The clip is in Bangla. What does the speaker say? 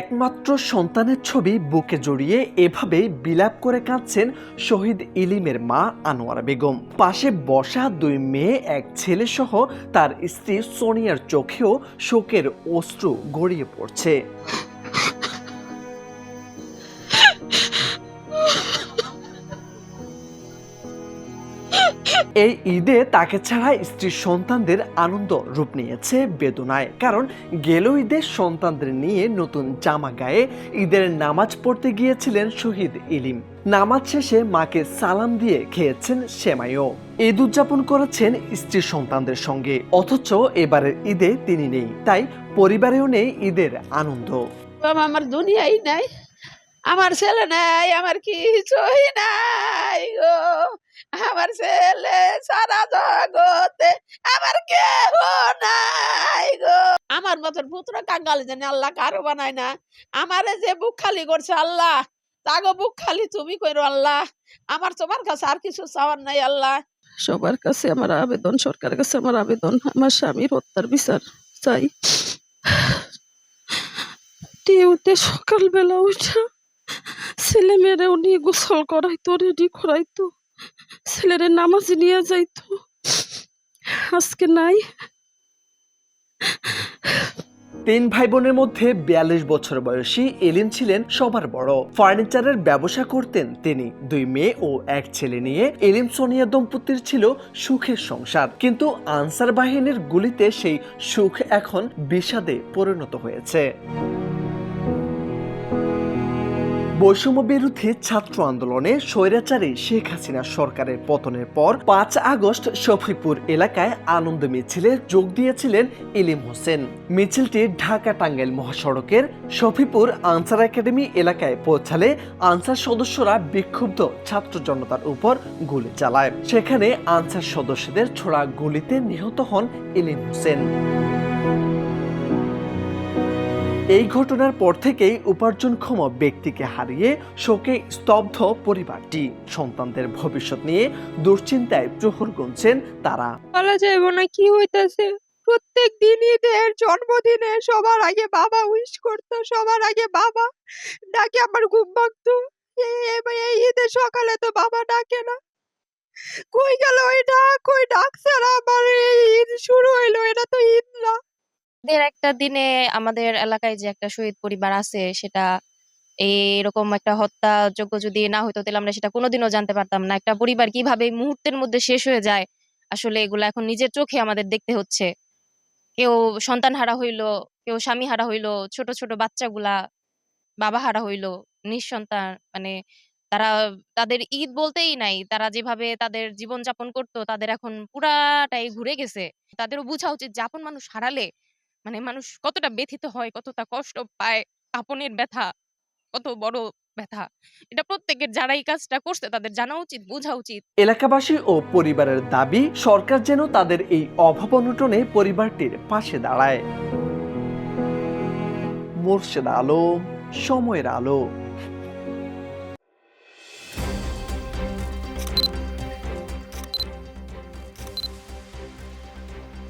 একমাত্র সন্তানের ছবি বুকে জড়িয়ে এভাবে বিলাপ করে কাঁদছেন শহীদ ইলিমের মা আনোয়ারা বেগম। পাশে বসা দুই মেয়ে, এক ছেলে সহ তার স্ত্রী সোনিয়ার চোখেও শোকের অশ্রু গড়িয়ে পড়ছে। এই ঈদে তাকে ছাড়া স্ত্রীর সন্তানদের আনন্দ রূপ নিয়েছে বেদনায়। কারণ গেল ঈদে সন্তানদের নিয়ে নতুন জামা গায়ে ঈদের নামাজ পড়তে গিয়েছিলেন শহীদ ইলিম। নামাজ শেষে মাকে সালাম দিয়ে খেয়েছেন সেমাইও। ঈদ উদযাপন করেছেন স্ত্রী সন্তানদের সঙ্গে। অথচ এবারের ঈদে তিনি নেই। তাই পরিবারেও নেই ঈদের আনন্দ। আমার দুনিয়াই নাই। আমার ছেলে নাই, আমার কিছুই নাই গো। আমার ছেলে সারা জগতে আমার কেহ নাই গো। আমার মতন পুত্র কাঙ্গাল যেন আল্লাহ কারও বানায় না। আমারে যে বুক খালি করছে আল্লাহ, তাগো বুক খালি তুমি কইরো আল্লাহ। আমার তোমার কাছে আর কিছু চাওয়ার নাই আল্লাহ। সবার কাছে আমার আবেদন সরকারের কাছে আমার আবেদন, আমার স্বামীর হত্যার বিচার চাই। টিউতে সকালবেলা উঠা ছেলে মেয়েরা উনি গোসল করাইতো, রেডি করাইতো, ছেলেরে নামাজ নিয়ে যাইতো। আজকে নাই। তিন ভাই বোনের মধ্যে বিয়াল্লিশ বছর বয়সী এলিন ছিলেন সবার বড়। ফার্নিচারের ব্যবসা করতেন তিনি, দুই মেয়ে ও এক ছেলে নিয়ে। এলিম সোনিয়া দম্পতির ছিল সুখের সংসার, কিন্তু আনসার বাহিনীর গুলিতে সেই সুখ এখন বিষাদে পরিণত হয়েছে। বৈষম্য বিরুদ্ধে ছাত্র আন্দোলনে স্বৈরাচারী শেখ হাসিনা সরকারের পতনের পর পাঁচ আগস্ট শফিপুর এলাকায় আনন্দ মিছিলে যোগ দিয়েছিলেন ইলিম হোসেন। মিছিলটি ঢাকা টাঙ্গাইল মহাসড়কের শফিপুর আনসার একাডেমি এলাকায় পৌঁছালে আনসার সদস্যরা বিক্ষুব্ধ ছাত্র জনতার উপর গুলি চালায়। সেখানে আনসার সদস্যদের ছোড়া গুলিতে নিহত হন ইলিম হোসেন। এই ঘটনার পর থেকেই উপার্জনক্ষম ব্যক্তিকে হারিয়ে শোকে স্তব্ধ পরিবারটি। সন্তানদের ভবিষ্যৎ নিয়ে দুশ্চিন্তায় প্রহর গুনছেন তারা। বলা যাবে না, কি হইতাছে? প্রত্যেক দিন ঈদের জন্মদিনে সবার আগে বাবা উইশ করতো, সবার আগে বাবা ডাকে আমার ঘুম ভাঙতো। এই- ঈদের সকালে তো বাবা ডাকে না। কই গেল ওই ডাক? ওই ডাকছে আর আমার এই ঈদ শুরু হইল, এটা তো ঈদ না। ঈদের একটা দিনে আমাদের এলাকায় যে একটা শহীদ পরিবার আছে, সেটা এরকম একটা হত্যাযোগ্য যদি না হইতো, তাহলে আমরা সেটা কোনোদিনও জানতে পারতাম না। একটা পরিবার কীভাবে এই মুহূর্তের মধ্যে শেষ হয়ে যায়, আসলে এগুলো এখন নিজের চোখে আমাদের দেখতে হচ্ছে। কেউ সন্তান হারা হইল, কেউ স্বামী হারা হইল, ছোট ছোট বাচ্চাগুলা বাবা হারা হইল, নিঃসন্তান মানে তারা তাদের ঈদ বলতেই নাই, তারা যেভাবে তাদের জীবন যাপন করতো, তাদের এখন পুরাটাই ঘুরে গেছে। তাদেরও বোঝা উচিত যে, আপন মানুষ হারালে মানে মানুষ কতটা ব্যথিত হয়, কতটা কষ্ট পায়, আপনের ব্যথা, কত বড় ব্যথা। এটা প্রত্যেকের যারা এই কাজটা করছে তাদের জানা উচিত, বোঝা উচিত। এলাকাবাসী ও পরিবারের দাবি, সরকার যেন তাদের এই অভাব অনটনে পরিবারটির পাশে দাঁড়ায়। মোর্শেদ আলো সময়ের আলো।